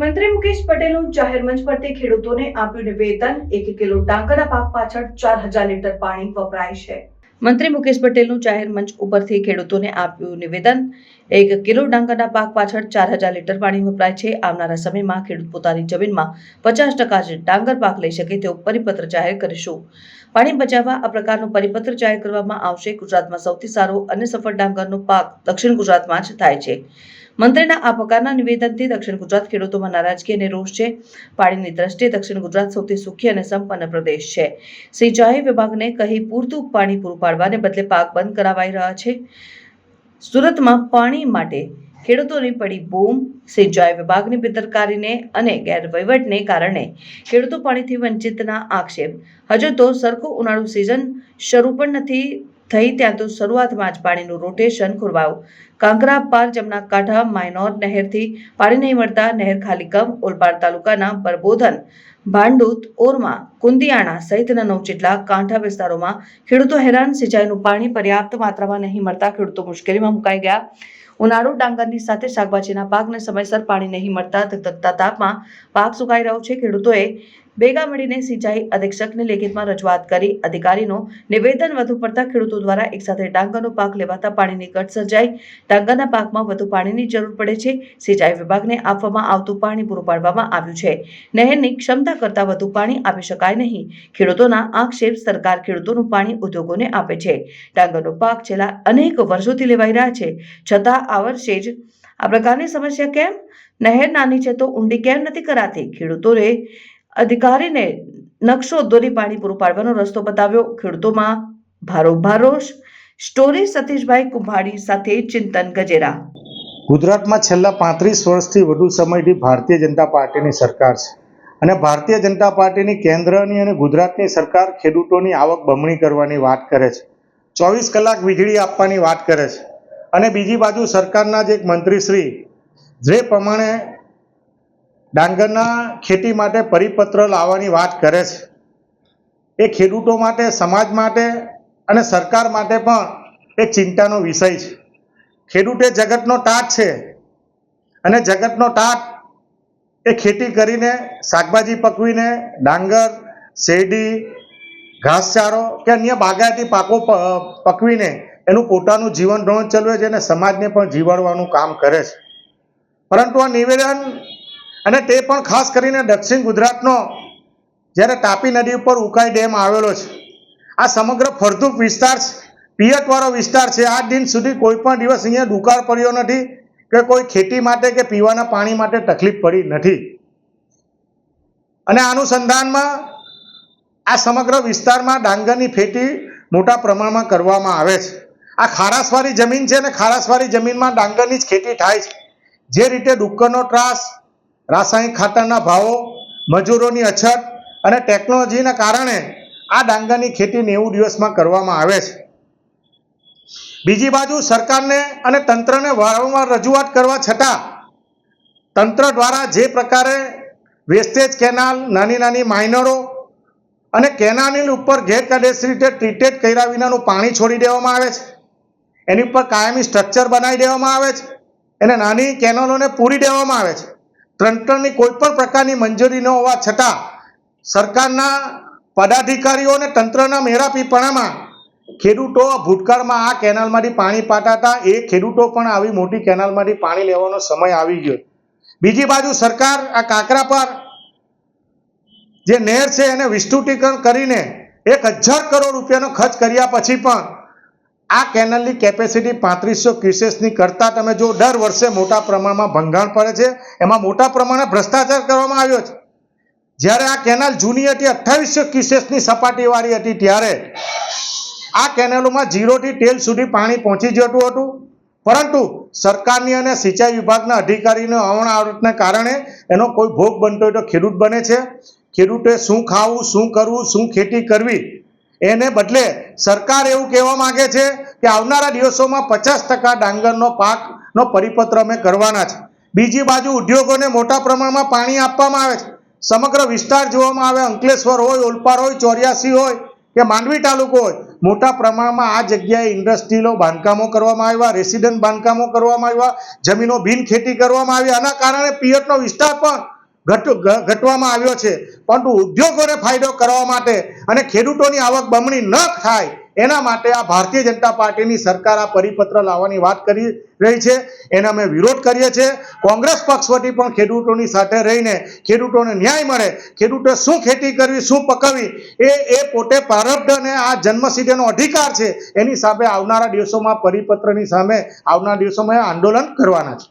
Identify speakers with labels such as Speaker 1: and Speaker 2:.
Speaker 1: મંત્રી મુકેશ પટેલનું જાહેર મંચ પરથી ખેડૂતોને આપ્યું નિવેદન. એક કિલો ડાંગરના પાક પાછળ ચાર હજાર લીટર પાણી વપરાય છે. મંત્રી મુકેશ પટેલનું જાહેર મંચ ઉપરથી ખેડૂતોને આપ્યું નિવેદન. એક કિલો ડાંગરના પાક પાછળ ચાર હજાર લીટર પાણી વપરાય છે. આવનારા સમયમાં ખેડૂત પોતાની જમીનમાં પચાસ ટકા ડાંગર પાક લઈ શકે તેવો પરિપત્ર જાહેર કરીશું. પાણી બચાવવા આ પ્રકારનો પરિપત્ર જાહેર કરવામાં આવશે. ગુજરાતમાં સૌથી સારો અને સફળ ડાંગરનો પાક દક્ષિણ ગુજરાતમાં જ થાય છે. મંત્રીના આ પ્રકારના નિવેદનથી દક્ષિણ ગુજરાત ખેડૂતોમાં નારાજગી અને રોષ છે. પાણીની દ્રષ્ટિએ દક્ષિણ ગુજરાત સૌથી સુખી અને સંપન્ન પ્રદેશ છે. સિંચાઈ વિભાગને કહી પૂરતું પાણી પૂરું પાડવાને બદલે પાક બંધ કરાવાઈ રહ્યા છે. સુરતમાં પાણી માટે ખેડૂતોની પડી બૂમ. સિંચાઈ વિભાગની બેદરકારીને અને ગેરવહીવટને કારણે ખેડૂતો પાણીથી વંચિતના આક્ષેપ. હજુ તો સરખું ઉનાળુ સિઝન શરૂ પણ નથી થઈ ત્યાં તો શરૂઆતમાં જ પાણીનું રોટેશન ખોરવાયું. કાંકરા પાર જમના કાંઠા, માયનોર નહેરથી પાણી નહીં મળતા નહેર ખાલીકમ ઓલપાડ તાલુકાના પરબોધન, ભાંડુત, ઓરમાં, કુંદિયાણા સહિતના નવ જેટલા કાંઠા વિસ્તારોમાં ખેડૂતો હેરાન, સિંચાઈનું પાણી પર્યાપ્ત માત્રામાં નહીં મળતા ખેડૂતો મુશ્કેલીમાં મુકાઈ ગયા. ઉનાળુ ડાંગરની સાથે શાકભાજીના પાકને સમયસર પાણી નહીં મળતા ધગધગતા તાપમાં પાક સુકાઈ રહ્યો છે. ખેડૂતોએ ભેગા મળીને સિંચાઈ અધિક્ષકને લેખિતમાં રજૂઆત કરી અધિકારીનો નિવેદન વધુ પડતા ખેડૂતો દ્વારા એકસાથે ડાંગરનો પાક લેવાતા પાણીની ઘટ સર્જાઈ. ડાંગરના પાકમાં વધુ પાણીની જરૂર પડે છે. સિંચાઈ વિભાગને આપવામાં આવતું પાણી પૂરું પાડવામાં આવ્યું છે. નહેરની ક્ષમતા કરતાં વધુ પાણી આપી શકાય નહીં. ખેડૂતોના આક્ષેપ સરકાર ખેડૂતોનું પાણી ઉદ્યોગોને આપે છે. ડાંગરનો પાક છેલ્લા અનેક વર્ષોથી લેવાઈ રહ્યા છે. છતાં આ વર્ષે જ આ પ્રકારની સમસ્યા કેમ? નહેર નાની છે તો ઊંડી કેમ નથી કરાતી? ખેડૂતોએ અધિકારીને નકશો દોરી પાણી પૂરું પાડવાનો રસ્તો બતાવ્યો. ખેડૂતોમાં ભારોભાર રોષ સ્ટોરી સતીશભાઈ કુંભાડી સાથે ચિંતન ગજેરા.
Speaker 2: ગુજરાતમાં છેલ્લા પાંત્રીસ વર્ષથી વધુ સમયથી ભારતીય જનતા પાર્ટીની સરકાર છે અને ભારતીય જનતા પાર્ટીની કેન્દ્રની અને ગુજરાતની સરકાર ખેડૂતોની આવક બમણી કરવાની વાત કરે છે. ચોવીસ કલાક વીજળી આપવાની વાત કરે છે. અને બીજી બાજુ સરકારના જ એક મંત્રીશ્રી, જે પ્રમાણે ડાંગરના ખેતી માટે પરિપત્ર લાવવાની વાત કરે છે. એ ખેડૂતો માટે, સમાજ માટે અને સરકાર માટે પણ એક ચિંતાનો વિષય છે. ખેડૂત એ જગતનો ટાટ છે અને જગતનો ટાટ એ ખેતી કરીને શાકભાજી પકવીને ડાંગર, શેરડી, ઘાસચારો કે અન્ય બાગાયતી પાકો પકવીને એનું પોતાનું જીવન ધોરણ ચલાવે છે અને સમાજને પણ જીવાડવાનું કામ કરે છે. પરંતુ આ નિવેદન અને તે પણ ખાસ કરીને દક્ષિણ ગુજરાતનો, જ્યારે તાપી નદી ઉપર ઉકાઈ ડેમ આવેલો છે. આ સમગ્ર ફળદ્રુપ વિસ્તાર પિયતવાળો વિસ્તાર છે. આજ દિન સુધી કોઈ પણ દિવસ અહીંયા દુકાળ પડ્યો નથી કે કોઈ ખેતી માટે કે પીવાના પાણી માટે તકલીફ પડી નથી. અને અનુસંધાનમાં આ સમગ્ર વિસ્તારમાં ડાંગરની ખેતી મોટા પ્રમાણમાં કરવામાં આવે છે. આ ખારાશવાળી જમીન છે અને ખારાશવાળી જમીનમાં ડાંગરની જ ખેતી થાય છે. જે રીતે ડુક્કરનો ત્રાસ રાસાયણિક ખાતરના ભાવો, મજૂરોની અછત અને ટેકનોલોજીના કારણે આ ડાંગરની ખેતી નેવું દિવસમાં કરવામાં આવે છે. બીજી બાજુ સરકારને અને તંત્રને વારંવાર રજૂઆત કરવા છતાં તંત્ર દ્વારા જે પ્રકારે વેસ્ટેજ કેનાલ, નાની નાની માઇનરો અને કેનાલની ઉપર ગેરકાયદેસર રીતે ટ્રીટેડ કર્યા વિનાનું પાણી છોડી દેવામાં આવે છે. એની ઉપર કાયમી સ્ટ્રક્ચર બનાવી દેવામાં આવે છે. એને નાની કેનોલોને પૂરી દેવામાં આવે છે. તંત્રની કોઈ પણ પ્રકારની મંજૂરી ન હોવા છતાં સરકારના પદાધિકારીઓ અને તંત્રના મેરાપીપણામાં ખેડૂતો ભૂતકાળમાં આ કેનાલમાંથી પાણી પાટાતા, એ ખેડૂતો પણ આવી મોટી કેનાલમાંથી પાણી લેવાનો સમય આવી ગયો. બીજી બાજુ સરકાર આ કાંકરા પર જે નહેર છે એને વિસ્તૃતીકરણ કરીને એક હજાર કરોડ રૂપિયાનો ખર્ચ કર્યા પછી પણ આ કેનલની કેપેસિટી પાંત્રીસો ક્યુસેસની કરતાં તમે જો દર વર્ષે મોટા પ્રમાણમાં ભંગાણ પડે છે, એમાં મોટા પ્રમાણે ભ્રષ્ટાચાર કરવામાં આવ્યો છે. જ્યારે આ કેનાલ જૂની હતી, અઠ્ઠાવીસો ક્યુસેસની સપાટીવાળી હતી, ત્યારે આ કેનાલોમાં જીરોથી તેલ સુધી પાણી પહોંચી જતું હતું. પરંતુ સરકારની અને સિંચાઈ વિભાગના અધિકારીને અવણાવટને કારણે એનો કોઈ ભોગ બનતો હોય તો ખેડૂત બને છે. ખેડૂતે શું ખાવું, શું કરવું, શું ખેતી કરવી એને બદલે સરકાર એવું કહેવા માંગે છે કે આવનારા દિવસોમાં પચાસ ટકા ડાંગરનો પાકનો પરિપત્ર અમે કરવાના છે. બીજી બાજુ ઉદ્યોગોને મોટા પ્રમાણમાં પાણી આપવામાં આવે છે. સમગ્ર વિસ્તાર જોવામાં આવે, અંકલેશ્વર હોય, ઓલપાડ હોય, ચોર્યાસી હોય કે માંડવી તાલુકો હોય, મોટા પ્રમાણમાં આ જગ્યાએ ઇન્ડસ્ટ્રીલો બાંધકામો કરવામાં આવ્યા, રેસિડન્ટ બાંધકામો કરવામાં આવ્યા, જમીનો બિન ખેતી કરવામાં આવી. આના કારણે પિયતનો વિસ્તાર પણ ઘટવામાં આવ્યો છે. પરંતુ ઉદ્યોગોને ફાયદો કરવા માટે અને ખેડૂતોની આવક બમણી ન થાય એના માટે આ ભારતીય જનતા પાર્ટીની સરકાર આ પરિપત્ર લાવવાની વાત કરી રહી છે. એને અમે વિરોધ કરીએ છીએ. કોંગ્રેસ પક્ષ વતી પણ ખેડૂતોની સાથે રહીને ખેડૂતોને ન્યાય મળે, ખેડૂતો શું ખેતી કરવી, શું પકવવી, એ એ પોતે પ્રારબ્ધ અને આ જન્મસિદ્ધનો અધિકાર છે. એની સામે આવનારા દિવસોમાં પરિપત્રની સામે આવનારા દિવસોમાં આંદોલન કરવાના છે.